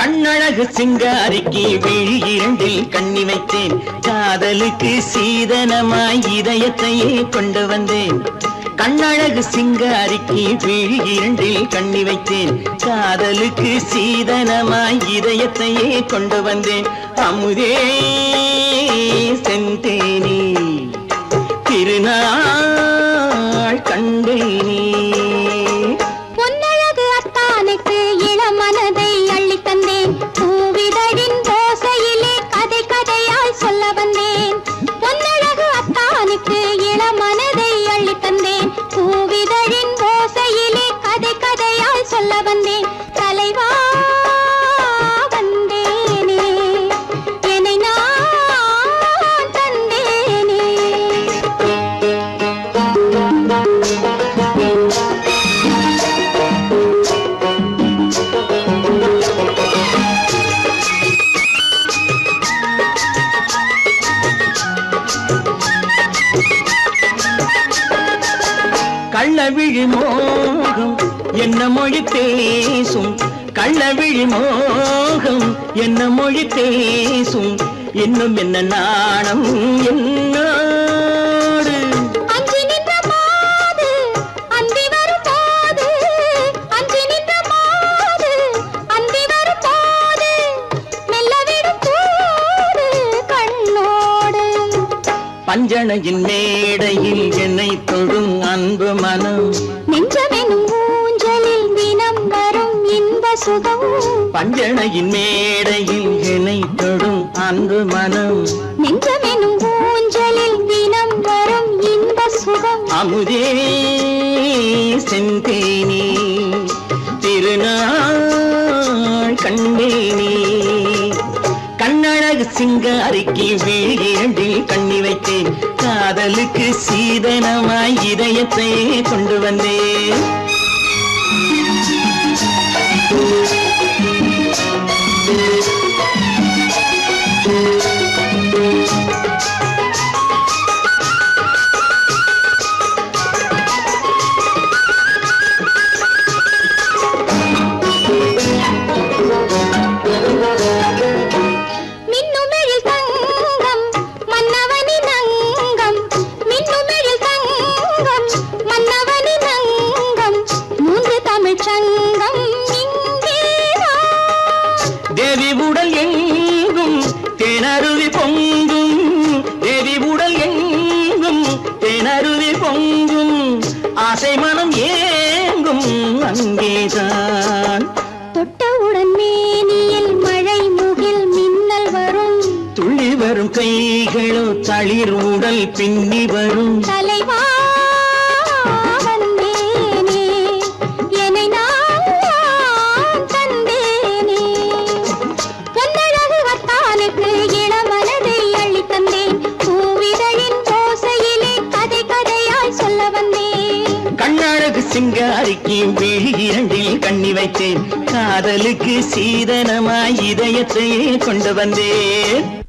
கண்ணழகு சிங்காரிக்கு விழி இரண்டில் கண்ணி வைத்தேன். காதலுக்கு சீதனமாய் இதயத்தையே கொண்டு வந்தேன். கண்ணழகு சிங்காரிக்கு விழி இரண்டில் கண்ணி வைத்தேன். காதலுக்கு சீதனமாய் இதயத்தையே கொண்டு வந்தேன். அமுதே செந்தேனே திருநாள் கண்டேனே. கள்ளவிழி மோகம் என்ன மொழி பேசும்? கள்ளவிழி மோகம் என்ன மொழி பேசும்? இன்னும் என்ன நாணம் என்ன பஞ்சணையின் மேடையில் என்னை தொடும் அன்பு மனம். நெஞ்சமெனும் ஊஞ்சலில் தினம் வரும் இன்ப சுகம். பஞ்சணையின் மேடையில் என்னை தொடும் அன்பு மனம். நெஞ்சமெனும் ஊஞ்சலில் தினம் வரும் இன்ப சுகம். அமுதே செந்தேனே திருநாள் கண்டேனே. சிங்காரிக்கு விழியண்டில் கண்ணி வைத்தேன். காதலுக்கு சீதனமாய் இதயத்தை கொண்டு வந்தேன். எங்கும் தேனருவி பொங்கும் தேவி உடல் எங்கும் தேனருவி பொங்கும் ஆசை மனம் ஏங்கும் அங்கேதான். தொட்டவுடன் மேனியில் மழை முகில் மின்னல் வரும். துள்ளி வரும் கைகளோ தளிர் உடல் பின்னி வரும். தலைவா சிங்காரிக்கு விழி இரண்டில் கண்ணி வைத்தேன். காதலுக்கு சீதனமாய் இதயத்தையே கொண்டு வந்தேன்.